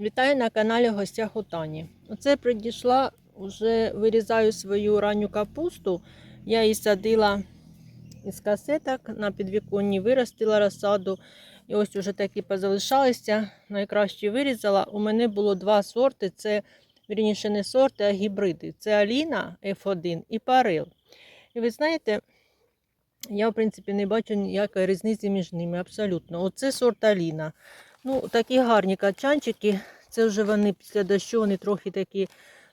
Вітаю на каналі Гостях у Тані. Оце прийшла, вже вирізаю свою ранню капусту. Я її садила із касеток на підвіконні, виростила розсаду. І ось уже такі позалишалися. Найкраще вирізала. У мене було два сорти. Це вірніше не сорти, а гібриди. Це Аліна F1 і Парил. І ви знаєте, я, в принципі, не бачу ніякої різниці між ними. Абсолютно. Оце сорт Аліна. Ну, такі гарні качанчики. Це вже вони після дощу, вони трохи такі,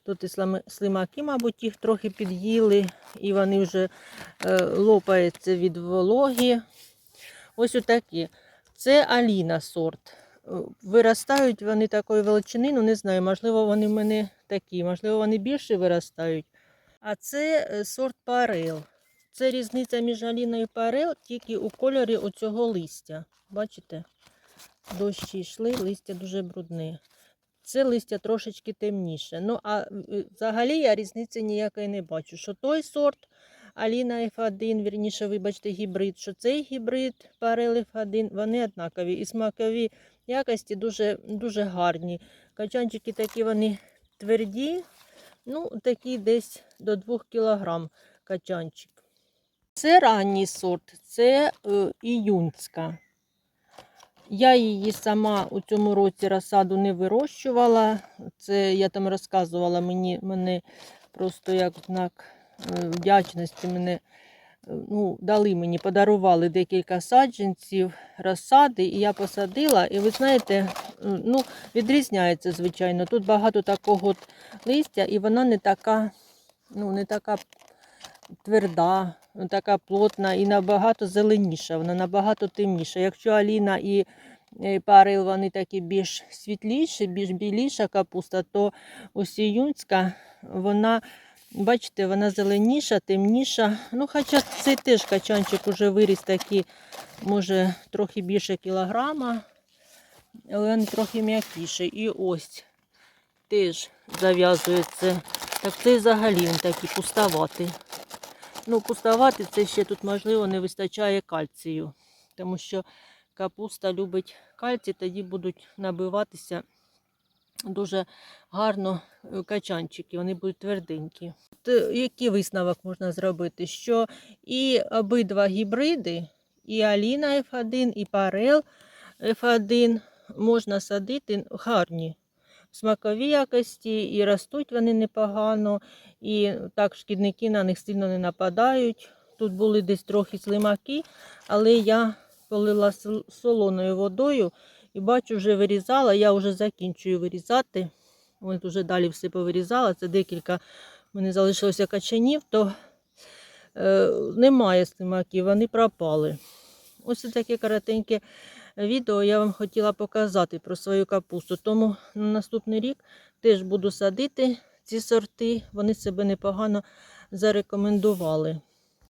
тут і слимаки, мабуть, їх трохи під'їли, і вони вже е, лопаються від вологі. Ось отакі. Це Аліна сорт. Е, Виростають вони такої величини, ну не знаю, можливо, вони в мене такі, можливо, вони більше виростають. А це е, сорт Парел. Це різниця між Аліною і Парел тільки у кольорі оцього листя. Бачите? Дощі йшли, листя дуже брудне. Це листя трошечки темніше. Ну, а е, взагалі я різниці ніякої не бачу. Що той сорт Аліна F1, вірніше, вибачте, гібрид, що цей гібрид Парел F1, вони однакові. І смакові якості дуже, дуже гарні. Качанчики такі вони тверді, ну, такі десь до 2 кг качанчик. Це ранній сорт, це е, іюнська. Я її сама у цьому році розсаду не вирощувала. Це я там розказувала мені, мене просто як знак е, вдячності мене е, ну, дали мені, подарували декілька саджанців розсади, і я посадила. І ви знаєте, ну, відрізняється, звичайно. Тут багато такого листя, і вона не така, ну, не така тверда, така плотна і набагато зеленіша, вона набагато темніша. Якщо Аліна і е, Парил вони такі більш світліші, більш біліша капуста, то ось іюнська, вона, бачите, вона зеленіша, темніша. Ну, хоча цей теж качанчик уже виріс такий, може, трохи більше кілограма, але він трохи м'якіший. І ось теж зав'язується. Так це взагалі він такий пустоватий. Ну, пустувати це ще тут, можливо, не вистачає кальцію, тому що капуста любить кальцій, тоді будуть набиватися дуже гарно е, качанчики, вони будуть тверденькі. От, е, який висновок можна зробити? Що і обидва гібриди, і Аліна F1, і Парел F1 можна садити гарні. Смакові якості, і ростуть вони непогано, і так шкідники на них сильно не нападають. Тут були десь трохи слимаки, але я полила солоною водою і бачу, вже вирізала. Я вже закінчую вирізати. Ось вже далі все повирізала. Це декілька мене залишилося качанів, то е, немає слимаків, вони пропали. Ось таке коротеньке відео я вам хотіла показати про свою капусту. Тому на наступний рік теж буду садити ці сорти. Вони себе непогано зарекомендували.